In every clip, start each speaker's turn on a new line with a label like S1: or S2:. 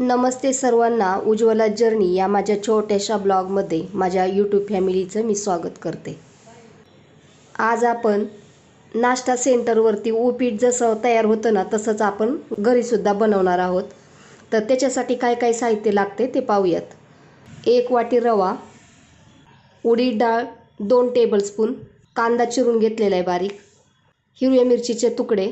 S1: नमस्ते सर्वांना उज्ज्वला जर्नी या माझ्या छोट्याशा ब्लॉगमध्ये माझ्या यूट्यूब फॅमिलीचं मी स्वागत करते. आज आपण नाश्ता सेंटरवरती उपीट जसं तयार होतं ना तसंच आपण घरीसुद्धा बनवणार आहोत. तर त्याच्यासाठी काय काय साहित्य लागते ते पाहूयात. एक वाटी रवा उडीद डाळ दोन टेबलस्पून कांदा चिरून घेतलेला आहे बारीक हिरव्या मिरचीचे तुकडे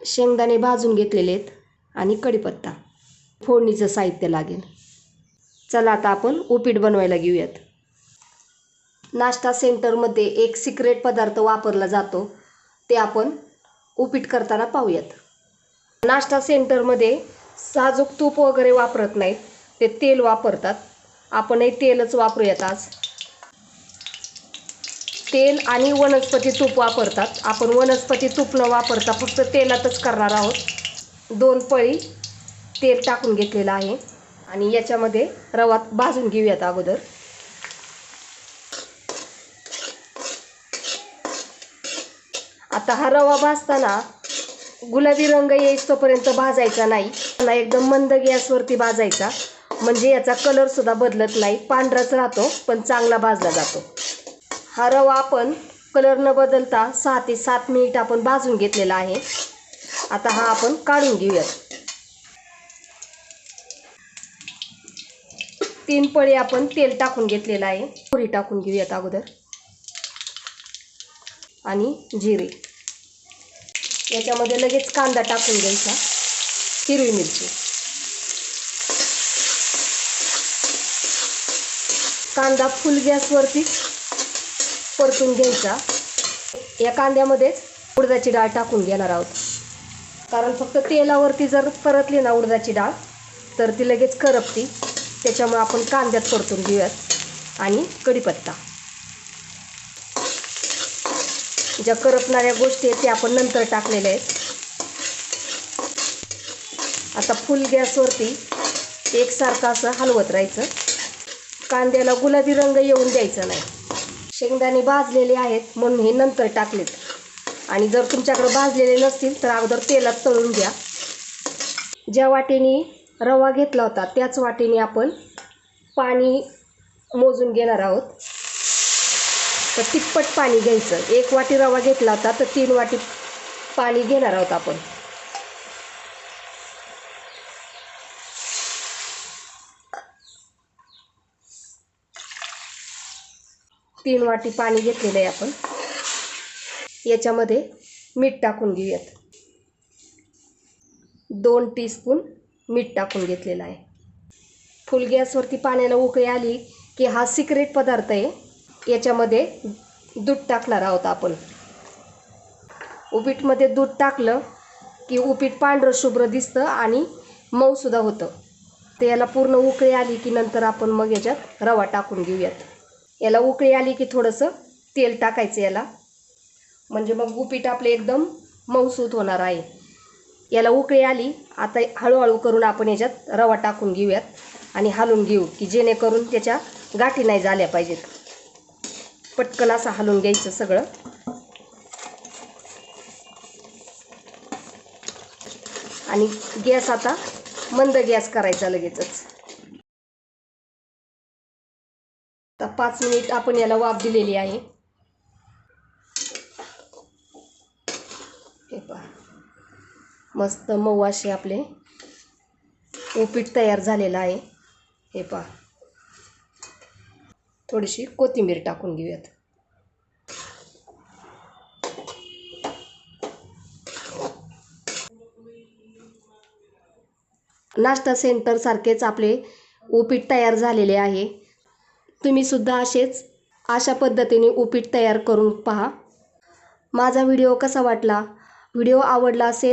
S1: शेंगदाणे भाजून घेतलेले आहेत आणि कढीपत्ता. फोडणीचं साहित्य लागेल. चला आता आपण उपीट बनवायला घेऊयात. नाश्ता सेंटरमध्ये एक सिक्रेट पदार्थ वापरला जातो. ते आपण उपीट करताना पाहूयात. नाश्ता सेंटरमध्ये साजूक तूप वगैरे वापरत नाहीत. ते तेल वापरतात. आपणही तेलच वापरूयात आज. तेल आणि वनस्पती तूप वापरतात. आपण वनस्पती तूप न वापरता फक्त तेलातच करणार आहोत. दोन पळी तेल टाकून घेतलेलं आहे. आणि याच्यामध्ये रवा भाजून घेऊयात अगोदर. आता हा रवा भाजताना गुलाबी रंग येईस्तोपर्यंत भाजायचा नाही. त्याला एकदम मंद गॅसवरती भाजायचा. म्हणजे याचा कलर सुद्धा बदलत नाही. पांढराच राहतो पण चांगला भाजला जातो. हा रवा आपण कलर न बदलता सहा ते सात मिनिट आपण भाजून घेतलेला आहे. आता हा आपण काढून घेऊयात. तीन पळी आपण तेल टाकून घेतलेलं आहे. पुरी टाकून घेऊयात अगोदर. आणि जिरे. याच्यामध्ये लगेच कांदा टाकून घ्यायचा. हिरवी मिरची. कांदा फुल गॅसवरती परतून घ्यायचा. या कांद्यामध्येच उडदाची डाळ टाकून घेणार आहोत. कारण फक्त तेलावरती जर परतली ना उडदाची डाळ तर ती लगेच करपती. त्याच्यामुळे आपण कांद्यात परतून घेऊयात. आणि कढीपत्ता. ज्या करपणाऱ्या गोष्टी आहेत त्या आपण नंतर टाकलेल्या आहेत. आता फुल गॅसवरती एकसारखं असं हलवत राहायचं. कांद्याला गुलाबी रंग येऊन द्यायचा नाही. शेंगदाणे भाजलेले आहेत म्हणून हे नंतर टाकलेत. आणि जर तुमच्याकडे भाजलेले नसतील तर अगोदर तेलात तळून घ्या. ज्या वाटेने रवा घेतला होता. त्याच वाटेने आपण पाणी मोजून घेणार आहोत. तर तिप्पट पाणी घ्यायचं. एक वाटी रवा घेतला होता तर तीन वाटी पाणी घेणार आहोत आपण. तीन वाटी पाणी घेतलेलं आहे आपण. याच्यामध्ये मीठ टाकून घेऊयात. दोन टीस्पून मीठ टाकून घेतलेलं आहे. फुल गॅसवरती पाण्याला उकळी आली की हा सिक्रेट पदार्थ आहे. याच्यामध्ये दूध टाकणार आहोत आपण. उपीटमध्ये दूध टाकलं की उपीट पांढरं शुभ्र दिसतं आणि मऊसुद्धा होतं. तर याला पूर्ण उकळी आली की नंतर आपण मग याच्यात रवा टाकून घेऊयात. याला उकळी आली की थोडंसं तेल टाकायचं याला. म्हणजे मग उपीट आपले एकदम मऊसूत होणार आहे. याला उकळी आली. आता हळूहळू करून आपण याच्यात रवा टाकून घेऊयात आणि हलून घेऊ की जेणेकरून त्याच्या गाठी नाही झाल्या पाहिजेत. पटकन असं हलून घ्यायचं सगळं. आणि गॅस आता मंद गॅस करायचा लगेचच. आता पाच मिनिट आपण याला वाफ दिलेली आहे. हे पहा. मस्त मऊ असे आपले उपीट तयार झालेलं आहे. हे पहा. थोडीशी कोथिंबीर टाकून घेऊयात. नाश्ता सेंटरसारखेच आपले उपीट तयार झालेले आहे. तुम्ही सुद्धा असेच अशा पद्धतीने उपीट तयार करून पहा. माझा व्हिडिओ कसा वाटला? व्हिडिओ आवडला असेल